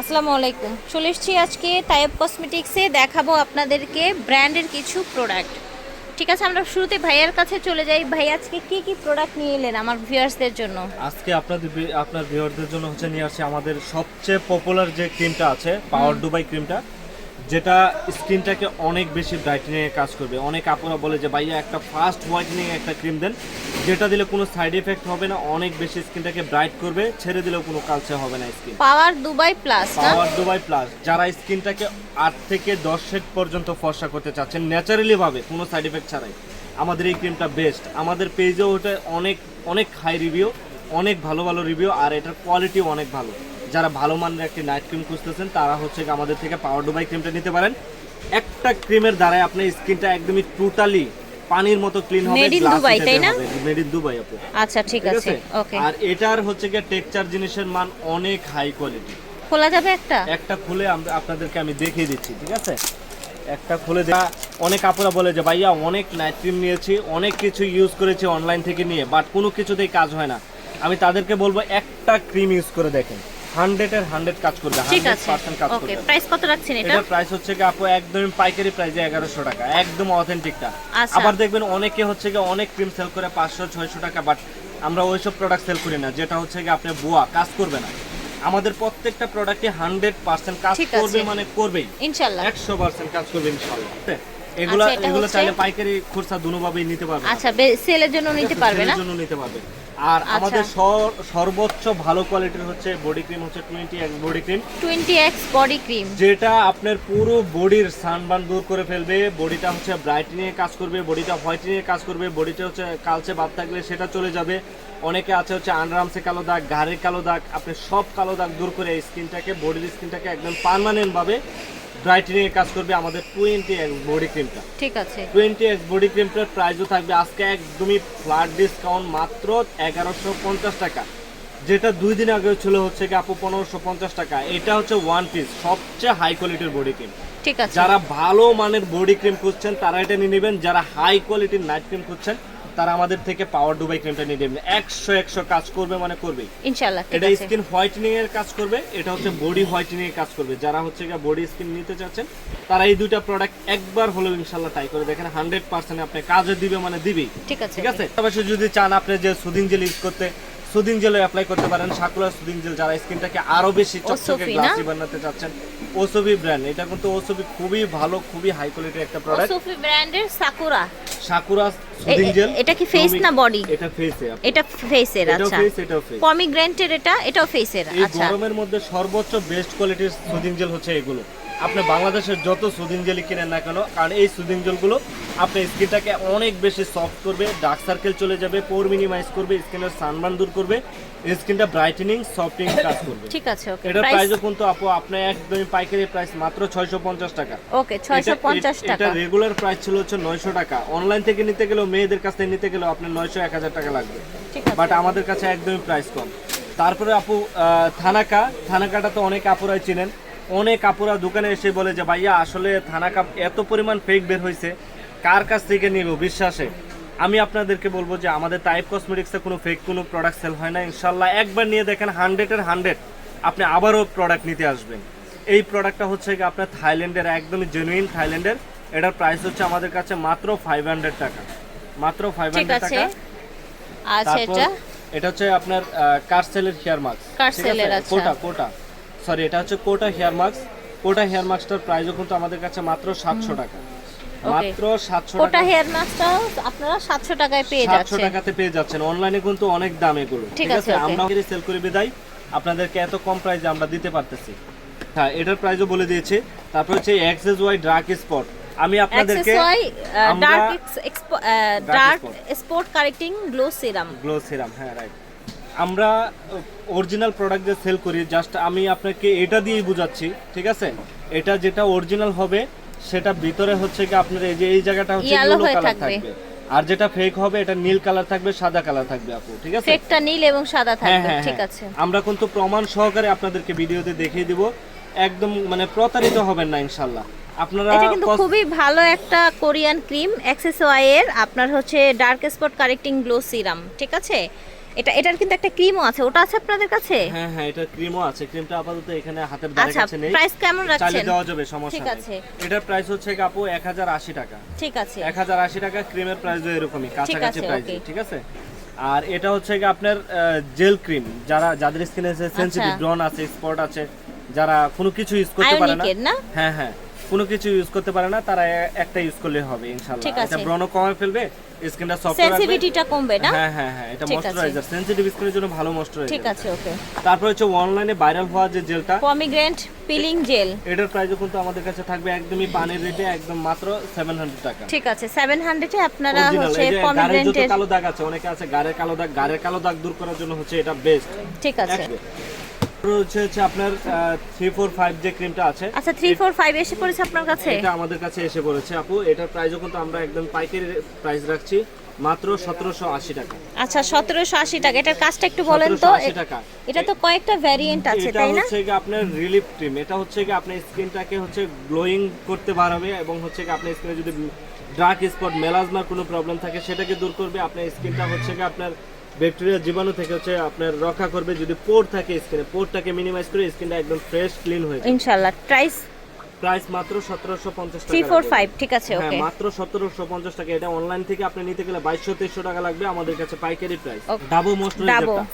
আসসালামু আলাইকুম। চলে এসেছি আজকে তাইব কসমেটিক্সে দেখাবো আপনাদেরকে ব্র্যান্ডের কিছু প্রোডাক্ট ঠিক আছে আমরা শুরুতে ভাইয়ার কাছে চলে যাই। ভাই আজকে কি কি প্রোডাক্ট নিয়ে এলেন আমার ভিউয়ার্সদের জন্য? আজকে আপনাদের আপনার ভিউয়ারদের জন্য হচ্ছে নিয়ে আসছে আমাদের সবচেয়ে পপুলার যে ক্রিমটা আছে পাওয়ার দুবাই ক্রিমটা যেটা স্কিনটাকে অনেক বেশি ব্রাইটেনিং এ কাজ করবে। অনেক আপুরা বলে যে ভাইয়া একটা ফাস্ট হোয়াইটেনিং একটা ক্রিম দেন। যেটা দিলে কোনো সাইড এফেক্ট হবে না অনেক বেশি স্কিনটাকে ব্রাইট করবে ছেড়ে দিলেও কোনো কালচে হবে না skin power Dubai plus power Dubai plus যারা স্কিনটাকে আট থেকে দশ সেট পর্যন্ত ফর্সা করতে চাচ্ছেন ন্যাচারালি ভাবে কোনো সাইড এফেক্ট ছাড়াই। আমাদের এই ক্রিমটা বেস্ট আমাদের পেজেও ওটা অনেক অনেক হাই রিভিউ অনেক ভালো ভালো রিভিউ আর এটার কোয়ালিটিও অনেক ভালো। যারা ভালো মানের একটি নাইট ক্রিম খুঁজতেছেন তারা হচ্ছে আমাদের থেকে পাওয়ার দুবাই ক্রিমটা নিতে পারেন। একটা ক্রিমের দ্বারাই আপনার স্কিনটা একদমই টোটালি পানির মতো ক্লিন হবে Made in Dubai, তাই না? মেড ইন দুবাই আপু। আচ্ছা ঠিক আছে ওকে আর এটার হচ্ছে গিয়ে টেক্সচার জিনিসের মান অনেক হাই কোয়ালিটি খোলা যাবে একটা? একটা খুলে আপনাদেরকে আমি দেখিয়ে দিচ্ছি ঠিক আছে? একটা খুলে দেওয়া অনেক আপুরা বলে যে ভাইয়া অনেক নাইট ক্রিম নিয়েছি অনেক কিছু ইউজ করেছি অনলাইন থেকে নিয়ে বাট কোনো কিছুতেই কাজ হয় না। আমি তাদেরকে বলব একটা ক্রিম ইউজ করে দেখেন। হান্ড্রেড এর হান্ড্রেড কাজ করবে ওকে প্রাইস কত রাখছেন এটা? প্রাইস হচ্ছে কি আপু একদমই পাইকারি প্রাইসে টাকা একদম অথেন্টিকটা আচ্ছা। আবার দেখবেন অনেকে হচ্ছে কি অনেক ক্রিম সেল করে টাকা বাট আমরা ওইসব প্রোডাক্ট সেল করি না যেটা হচ্ছে কি আপনি বুয়া কাজ করবে না। আমাদের প্রত্যেকটা প্রোডাক্টে হান্ড্রেড পার্সেন্ট কাজ করবে মানে করবেই। ইনশাআল্লাহ একশো পার্সেন্ট কাজ করবে ইনশাল্লাহ এগুলো আচ্ছা, এগুলো চাইলে পাইকারি খুচরা দুভাবেই নিতে পারবে। আচ্ছা সেলের জন্য নিতে পারবে না? সেলের জন্য নিতে পারবে। আর আচ্ছা। আমাদের সর- সর্বোচ্চ ভালো কোয়ালিটির হচ্ছে বডি ক্রিম হচ্ছে twenty X body cream twenty X body cream যেটা আপনার পুরো বডির সানবার্ন দূর করে ফেলবে বডিটা হচ্ছে ব্রাইটনিং এ কাজ করবে বডিটা হোয়াইটেনিং এ কাজ করবে বডিটা হচ্ছে কালচে ভাব থাকলে সেটা চলে যাবে। অনেকে আছে হচ্ছে আন্ডারামসে কালো দাগ ঘাড়ের কালো দাগ আপনি সব কালো দাগ দূর করে এই স্কিনটাকে বডির স্কিনটাকে একদম পার্মানেন্ট ভাবে ব্রাইটনিং এ কাজ করবে আমাদের টোয়েন্টি এক্স বডি ক্রিমটা ঠিক আছে। টোয়েন্টি এক্স বডি ক্রিমটার প্রাইসও থাকবে আজকে একদমই ফ্ল্যাট ডিসকাউন্ট মাত্র এগারোশো পঞ্চাশ টাকা। যেটা দুই দিন আগে ছিল হচ্ছে কি আপু পনেরোশো পঞ্চাশ টাকা। এটা হচ্ছে ওয়ান পিস সবচেয়ে হাই কোয়ালিটির বডি ক্রিম ঠিক আছে। যারা ভালো মানের বডি ক্রিম খুঁজছেন তারা এটা নিয়ে নেবেন। যারা হাই কোয়ালিটির নাইট ক্রিম খুঁজছেন তারা আমাদের থেকে পাওয়ার ডুবাই ক্রিমটা নিয়ে নেবেন একশো একশো কাজ করবে মানে করবে ইনশাল্লাহ এটা স্কিন হোয়াইটেনিং এর কাজ করবে এটা হচ্ছে বডি হোয়াইটেনিং এর কাজ করবে। যারা হচ্ছে বডি স্কিন নিতে চাচ্ছেন তারা এই দুইটা প্রোডাক্ট একবার হলেও ইনশাল্লাহ ট্রাই করে দেখেন হান্ড্রেড পার্সেন্ট আপনি কাজে দিবে মানে দিবেই। ঠিক আছে ঠিক আছে? পাশাপাশি যদি চান আপনি যে সুদিন জেল ইউজ করতে সুদিন জেল অ্যাপ্লাই করতে পারেন। সাকুলার সুদিন জেল যারা স্কিনটাকে আরও বেশি চকচকে গ্লাসি বানাতে চাচ্ছেন ওসবি ব্র্যান্ড এটা কিন্তু ওসবি খুবই ভালো খুবই হাই কোয়ালিটির একটা প্রোডাক্ট সোফি ব্র্যান্ডের সাকুরা। সাকুরা সুদিন জেল এটা কি ফেস না বডি এটা ফেসে এটা ফেসের এটাও আচ্ছা। ফেস এটা ফেস পমিগ্রেন্টের এটা এটাও ফেসের এই আচ্ছা। গরমের মধ্যে সর্বোচ্চ বেস্ট কোয়ালিটির সুদিং জেল হচ্ছে এগুলো। আপনি বাংলাদেশের যত সুদিন জেলই কিনেন না কেন কারণ এই সুদিন জেলগুলো আপনার স্কিনটাকে অনেক বেশি সফট করবে ডার্ক সার্কেল চলে যাবে পোর মিনিমাইজ করবে স্কিনের সানবার্ন দূর করবে স্কিনটা ব্রাইটেনিং সফটিং কাজ করবে। ঠিক আছে ওকে প্রাইস প্রাইসও কিন্তু আপু আপনার একদমই পাইকারি প্রাইস মাত্র ছয়শো পঞ্চাশ টাকা। ওকে 650 টাকা। এটা রেগুলার প্রাইস ছিল হচ্ছে নয়শো টাকা। অনলাইন থেকে নিতে গেলেও মেয়েদের কাছ থেকে নিতে গেলেও আপনার নয়শো এক হাজার টাকা লাগবে। ঠিক আছে। বাট আমাদের কাছে একদমই প্রাইস কম। তারপরে আপু থানাকা। থানাকাটা তো অনেক আপুরাই চিনেন। অনেক আপুরা দোকানে এসে বলে যে ভাইয়া আসলে থানাকা এত পরিমাণ ফেক বের হয়েছে কার কাছ থেকে নিব বিশ্বাসে? আমি আপনাদেরকে বলব যে আমাদের টাইপ কসমেটিক্সে কোনো ফেক কোনো প্রোডাক্ট সেল হয় না। ইনশাল্লাহ একবার নিয়ে দেখেন হান্ড্রেডের হান্ড্রেড আপনি আবারও প্রোডাক্ট নিতে আসবেন। এই প্রোডাক্টটা হচ্ছে কি আপনার থাইল্যান্ডের একদমই জেনুইন থাইল্যান্ডের এটার প্রাইস হচ্ছে আমাদের কাছে মাত্র ফাইভ হান্ড্রেড টাকা। মাত্র ফাইভ হান্ড্রেড টাকা। আচ্ছা এটা? এটা হচ্ছে আপনার কার্সেলের হেয়ার মাস্ক কার্সেলের, আচ্ছা। কোটা কোটা। সরি এটা হচ্ছে কোটা হেয়ার মাস্ক কোটা হেয়ার মাস্কটার প্রাইসও কিন্তু আমাদের কাছে মাত্র সাতশো টাকা। মাত্র সাতশো কোটা টাকা। হেয়ার মাস্কটাও আপনারা 700 টাকায় পেয়ে যাচ্ছেন। টাকাতে পেয়ে যাচ্ছেন। অনলাইনে কিন্তু অনেক দাম এগুলো। ঠিক আছে. আমরা সেল করে বিদায়। আপনাদেরকে এত কম প্রাইসে আমরা দিতে পারতেছি। হ্যাঁ এটার প্রাইসও বলে দিয়েছি। তারপর হচ্ছে এক্সএস ওয়াই ড্রাগ স্পট আমি আপনাদেরকে dark dark spot correcting glow serum glow serum হ্যাঁ রাইট আমরা অরিজিনাল প্রোডাক্ট যে সেল করি জাস্ট আমি আপনাকে এটা দিয়েই বুঝাচ্ছি ঠিক আছে? এটা যেটা অরিজিনাল হবে সেটা ভিতরে হচ্ছে কি আপনার এই যে এই জায়গাটা হচ্ছে ইয়েলো কালার থাকবে। আর যেটা ফেক হবে এটা নীল কালার থাকবে সাদা কালার থাকবে আপু ঠিক আছে? ফেকটা নীল এবং সাদা হ্যাঁ থাকবে হ্যাঁ ঠিক হ্যাঁ। আছে। আমরা কিন্তু প্রমাণ সহকারে আপনাদেরকে ভিডিওতে দেখিয়ে দিব। একদম মানে প্রতারিত হবেন না ইনশাল্লাহ আপনারা এটা কিন্তু খুবই ভালো একটা কোরিয়ান ক্রিম এক্সেসওয়াই এর আপনার হচ্ছে dark spot correcting glow serum ঠিক আছে? এটা এটার কিন্তু একটা ক্রিমও আছে। ওটা আছে আপনাদের কাছে? হ্যাঁ হ্যাঁ এটা ক্রিমও আছে। ক্রিমটা আপাতত এখানে হাতের ধারে আচ্ছা কাছে নেই। প্রাইস কেমন রাখছেন? চালিয়ে দেওয়া যাবে সমস্যা ঠিক আছে। এটার প্রাইস হচ্ছে কি আপু এক হাজার আশি টাকা। ঠিক আছে। এক হাজার আশি টাকা ক্রিমের প্রাইস এরকমই কাছাকাছি প্রাইস. ঠিক আছে? আর এটা হচ্ছে কি আপনার জেল ক্রিম যারা যাদের স্কিনে সেনসিটিভ। ব্রন আছে স্পট আছে যারা কোনো কিছু ইউজ করতে পারে না? হ্যাঁ হ্যাঁ। কোনো কিছু ইউজ করতে পারে না তারা একটা ইউজ করলে হবে ইনশাআল্লাহ। এটা ব্রন কমে ফেলবে স্কিনটা সফট রাখবে। সেনসিটিভিটিটা কমবে না? হ্যাঁ হ্যাঁ হ্যাঁ এটা। ময়শ্চারাইজার সেনসিটিভ স্কিনের জন্য ভালো ময়শ্চারাইজার ঠিক আছে ওকে। তারপর হচ্ছে অনলাইনে ভাইরাল হওয়া যে জেলটা পমিগ্রেন্ট পিলিং জেল এটার প্রাইসও কিন্তু আমাদের কাছে থাকবে একদমই পানির রেটে একদম মাত্র সেভেন হান্ড্রেড টাকা। ঠিক আছে সেভেন হান্ড্রেডে আপনারা হচ্ছে পমিগ্রেন্টের কালো দাগ আছে অনেকে আছে গাড়ের কালো দাগ গাড়ের কালো দাগ দূর করার জন্য হচ্ছে এটা বেস্ট ঠিক আছে। হচ্ছে হচ্ছে আপনার থ্রি ফোর ফাইভ যে ক্রিমটা আছে। আচ্ছা থ্রি ফোর ফাইভ এসে পড়েছে আপনার কাছে? এটা আমাদের কাছে এসে পড়েছে আপু। এটার প্রাইসও কিন্তু আমরা একদম পাইকারি প্রাইস রাখছি মাত্র সতেরোশো আশি টাকা। আচ্ছা সতেরোশো আশি টাকা। এটার কাজটা একটু বলেন তো। টাকা। এটা তো কয়েকটা ভ্যারিয়েন্ট আছে তাই না? হচ্ছে কি আপনার রিলিফ ক্রিম এটা হচ্ছে কি আপনার স্কিনটাকে হচ্ছে গ্লোয়িং করতে বাড়াবে এবং হচ্ছে কি আপনার স্কিনে যদি ডার্ক স্পট মেলাজমার কোনো প্রবলেম থাকে সেটাকে দূর করবে। আপনার স্কিনটা হচ্ছে কি আপনার ব্যাকটেরিয়া জীবাণু থেকে হচ্ছে আপনার রক্ষা করবে। যদি পোর থাকে স্কিনে পোরটাকে মিনিমাইজ করে স্কিনটা একদম ফ্রেশ ক্লিন হয়ে যায় ইনশাআল্লাহ। প্রাইস? প্রাইস মাত্র সতেরোশো পঞ্চাশ থ্রি টাকা ফোর রাখবে। ফাইভ ঠিক আছে হ্যাঁ ওকে। মাত্র সতেরোশো পঞ্চাশ টাকা। এটা অনলাইন থেকে আপনি নিতে গেলে বাইশশো তেইশশো টাকা লাগবে। আমাদের কাছে পাইকারি প্রাইস. Dabo Dabo। ময়শ্চারাইজারটা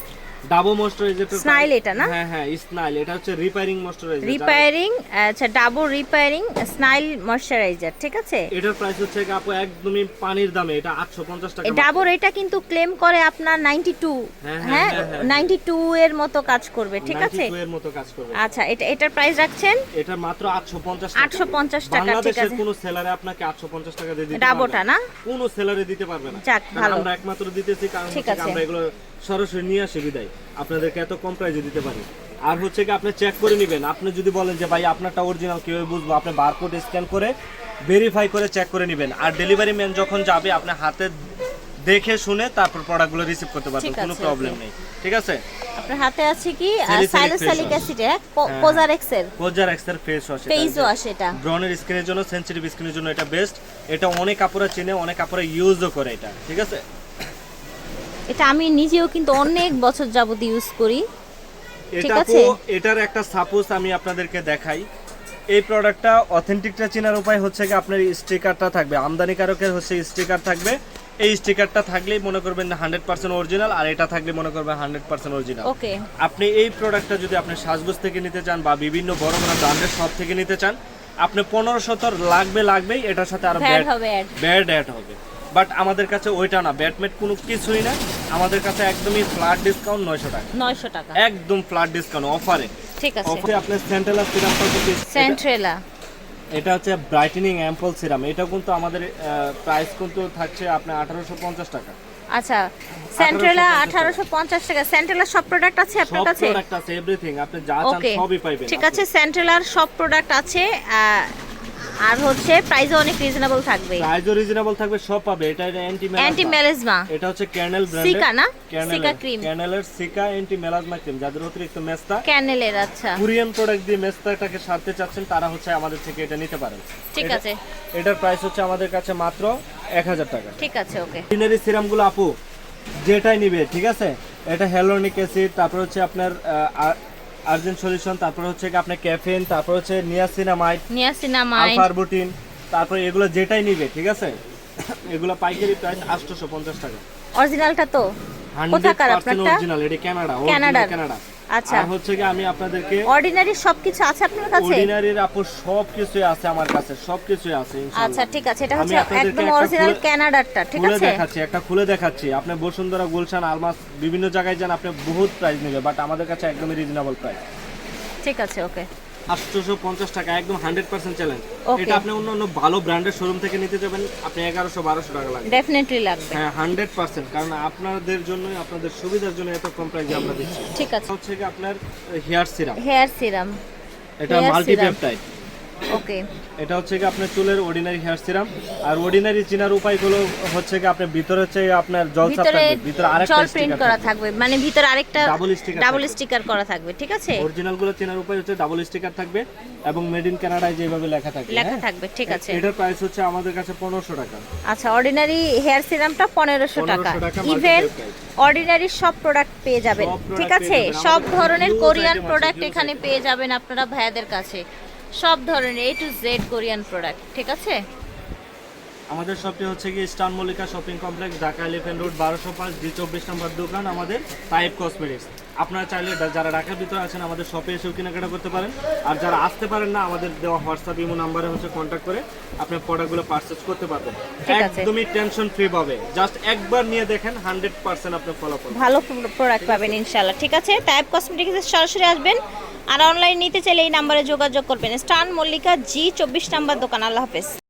ডাবো ময়শ্চারাইজারটা Smile এটা না? হ্যাঁ হ্যাঁ স্নাইল। এটা হচ্ছে রিপেয়ারিং ময়শ্চারাইজার রিপেয়ারিং আচ্ছা ডাবল রিপেয়ারিং স্নাইল ময়শ্চারাইজার ঠিক আছে? এটার প্রাইস হচ্ছে আপু একদমই পানির দামে এটা 850 টাকা এই এটা কিন্তু ক্লেম করে আপনার 92 হ্যাঁ, হ্যাঁ হ্যাঁ, হ্যাঁ, হ্যাঁ। 92 এর মতো কাজ করবে ঠিক আছে? 92 এর মতো কাজ করবে। আচ্ছা এটা এটার প্রাইস রাখছেন? এটা মাত্র 850 টাকা। 850 টাকা ঠিক আছে। কোনো সেলারে আপনাকে 850 টাকা দিয়ে দিতে ডাবোটা না? কোনো সেলারে দিতে পারবে না। যাক, ভালো। আমরা একমাত্র দিতেছি কারণ। আমরা এগুলো সরাসরি নিয়ে আসি বিদায়। আপনাদেরকে এত কম প্রাইসে দিতে পারি। আর হচ্ছে কি আপনি চেক করে নেবেন। আপনি যদি বলেন যে ভাই আপনারটা অরিজিনাল কীভাবে বুঝব? আপনি বারকোড স্ক্যান করে ভেরিফাই করে চেক করে নেবেন। আর ডেলিভারি ম্যান যখন যাবে আপনি হাতে দেখে শুনে তারপর প্রোডাক্টগুলো রিসিভ করতে পারবেন। কোনো প্রবলেম নেই। ঠিক আছে? আপনার হাতে আছে কি সাইলোসালিক। অ্যাসিড হ্যাঁ। কোজারেক্সের কোজার এক্সের ফেস ওয়াশ ফেস ওয়াশ এটা ব্রনের স্কিনের জন্য সেনসিটিভ স্কিনের জন্য এটা বেস্ট এটা অনেক কাপড়া চেনে অনেক কাপড়া ইউজও করে এটা। ঠিক আছে? এটা আমি নিজেও কিন্তু অনেক বছর যাবত ইউজ করি। ঠিক আছে। এটার একটা সাপোজ আমি আপনাদেরকে দেখাই। এই প্রোডাক্টটা অথেন্টিকটা চেনার উপায় হচ্ছে কি আপনার স্টিকারটা থাকবে। আমদানিকারকের হচ্ছে স্টিকার থাকবে। এই স্টিকারটা থাকলেই মনে করবেন হান্ড্রেড পার্সেন্ট অরিজিনাল আর এটা থাকলে মনে করবেন হান্ড্রেড পার্সেন্ট অরিজিনাল ওকে আপনি এই প্রোডাক্টটা যদি আপনি সাজগোজ থেকে নিতে চান বা বিভিন্ন বড় বড় ব্র্যান্ডের শপ থেকে নিতে চান আপনি পনেরোশো তো লাগবে লাগবেই এটার সাথে আরও ব্যাড হবে ব্যাড অ্যাড হবে। বাট আমাদের কাছে ওইটা না ব্যাটমেট কোনো কিছুই না। আমাদের কাছে একদমই ফ্ল্যাট ডিসকাউন্ট নয়শো টাকা। 900 টাকা। একদম ফ্ল্যাট ডিসকাউন্ট অফারে ঠিক আছে। অফারে আপনার সেন্ট্রাল সিরামটা কিন্তু এটা- সেন্ট্রেলা এটা হচ্ছে ব্রাইটেনিং অ্যাম্পল সিরাম এটা কিন্তু আমাদের প্রাইস কিন্তু থাকছে আপনার আঠারোশো পঞ্চাশ টাকা। আচ্ছা সেন্ট্রেলা 1850 1850 টাকা। সেন্ট্রেলা সব প্রোডাক্ট আছে আপনার কাছে? প্রোডাক্ট আছে এভরিথিং আপনি যা চান সবই পাইবেন। ঠিক আছে সেন্ট্রেলার সব প্রোডাক্ট আছে আর হচ্ছে প্রাইসও অনেক রিজনেবল থাকবে। প্রাইসও রিজনেবল থাকবে সব পাবে। এটা অ্যান্টি অ্যান্টি মেলেজমা এটা হচ্ছে ক্যানেল সিকা না? Cica cream। ক্যানেলের সিকা অ্যান্টি মেলাজমা ক্রিম যাদের অতিরিক্ত মেস্তা। ক্যানেলের আচ্ছা। কোরিয়ান প্রোডাক্ট দিয়ে মেস্তাটাকে সারতে চাচ্ছেন তারা হচ্ছে আমাদের থেকে এটা নিতে পারেন। ঠিক আছে। এটার প্রাইস হচ্ছে আমাদের কাছে মাত্র এক হাজার টাকা। ঠিক আছে ওকে। অর্ডিনারি সিরামগুলো আপু যেটাই নিবে ঠিক আছে? এটা হ্যালোনিক অ্যাসিড তারপর হচ্ছে আপনার আর্জেন্ট সলিউশন তারপর হচ্ছে আপনার ক্যাফেন তারপর হচ্ছে নিয়াসিনামাইড নিয়াসিনামাইড আলফারবুটিন তারপর এগুলো যেটাই নিবে ঠিক আছে? এগুলো পাইকারি প্রাইস আটশোশো পঞ্চাশ টাকা। অরিজিনালটা তো? কোথাকার আপনারটা? অরিজিনাল এটা কানাডা কানাডা কানাডা আচ্ছা। আর হচ্ছে কি আমি আপনাদেরকে অর্ডিনারি সবকিছু আছে আপনার কাছে? অর্ডিনারির আপু সবকিছু আছে আমার কাছে সবকিছু আছে ইনশাআল্লাহ। আচ্ছা ঠিক আছে এটা হচ্ছে একদম অরিজিনাল কানাডারটা ঠিক খুলে আছে? দেখাচ্ছি একটা খুলে দেখাচ্ছি। আপনি বসুন্ধরা গুলশান আলমাস বিভিন্ন জায়গায় যান আপনি বহুত প্রাইস নেবে বাট আমাদের কাছে একদমই রিজনেবল প্রাইস ঠিক আছে ওকে আটশোশো পঞ্চাশ টাকা একদম হান্ড্রেড পার্সেন্ট চ্যালেঞ্জ এটা আপনি অন্য অন্য ভালো ব্র্যান্ডের শোরুম থেকে নিতে যাবেন আপনি এগারোশো বারোশো টাকা লাগবে। ডেফিনেটলি লাগবে। হ্যাঁ হান্ড্রেড পার্সেন্ট কারণ আপনাদের জন্যই আপনাদের সুবিধার জন্য এত কম প্রাইসে আমরা দিচ্ছি। ঠিক আছে। হচ্ছে কি আপনার হেয়ার সিরাম হেয়ার সিরাম এটা মাল্টিপেপটাইড ওকে। এটা হচ্ছে কি আপনার চুলের অর্ডিনারি হেয়ার সিরাম আর অর্ডিনারি চিনার উপায়গুলো হচ্ছে কি আপনার ভিতরে হচ্ছে আপনার জল ছাপ ভিতরে থাকবে ভিতরে আরেকটা জল প্রিন্ট স্টিকার করা থাকবে মানে ভিতরে আরেকটা Double sticker ডাবল স্টিকার করা থাকবে ঠিক আছে? অরিজিনালগুলো চেনার উপায় হচ্ছে ডাবল স্টিকার থাকবে এবং মেড ইন কানাডায় যেভাবে লেখা থাকবে লেখা হ্যাঁ? থাকবে ঠিক আছে। এটার প্রাইস হচ্ছে আমাদের কাছে পনেরোশো টাকা। আচ্ছা অর্ডিনারি হেয়ার সিরামটা পনেরোশো টাকা। 1500 টাকা ইভেন অর্ডিনারি সব প্রোডাক্ট পেয়ে যাবেন ঠিক আছে? সব ধরনের কোরিয়ান প্রোডাক্ট এখানে পেয়ে যাবেন আপনারা ভাইয়াদের কাছে। সব ধরনের A to Z Korean product ঠিক আছে? আমাদের শপটি হচ্ছে কি স্টান Mallika shopping complex, Dhaka elephant road, বারোশো পাঁচ দুই চব্বিশ নম্বর দোকান, আমাদের টাইপ কসমেটিক্স আপনারা চাইলে যারা ঢাকার ভিতরে আছেন আমাদের শপে এসেও কেনাকাটা করতে পারেন। আর যারা আসতে পারেন না আমাদের দেওয়া হোয়াটসঅ্যাপ ইমো নাম্বারে হচ্ছে কন্ট্যাক্ট করে আপনার প্রোডাক্টগুলো পারচেজ করতে পারবেন। একদমই টেনশন ফ্রি পাবে। জাস্ট একবার নিয়ে দেখেন হান্ড্রেড পার্সেন্ট আপনার ফলাফল ভালো প্রোডাক্ট পাবেন ইনশাল্লাহ ঠিক আছে টাইপ কসমেটিক্সে সরাসরি আসবেন। আর অনলাইন নিতে চাইলে এই নাম্বারে যোগাযোগ করবেন। স্টান মল্লিকা জি চব্বিশ নাম্বার দোকান। আল্লাহ হাফেজ।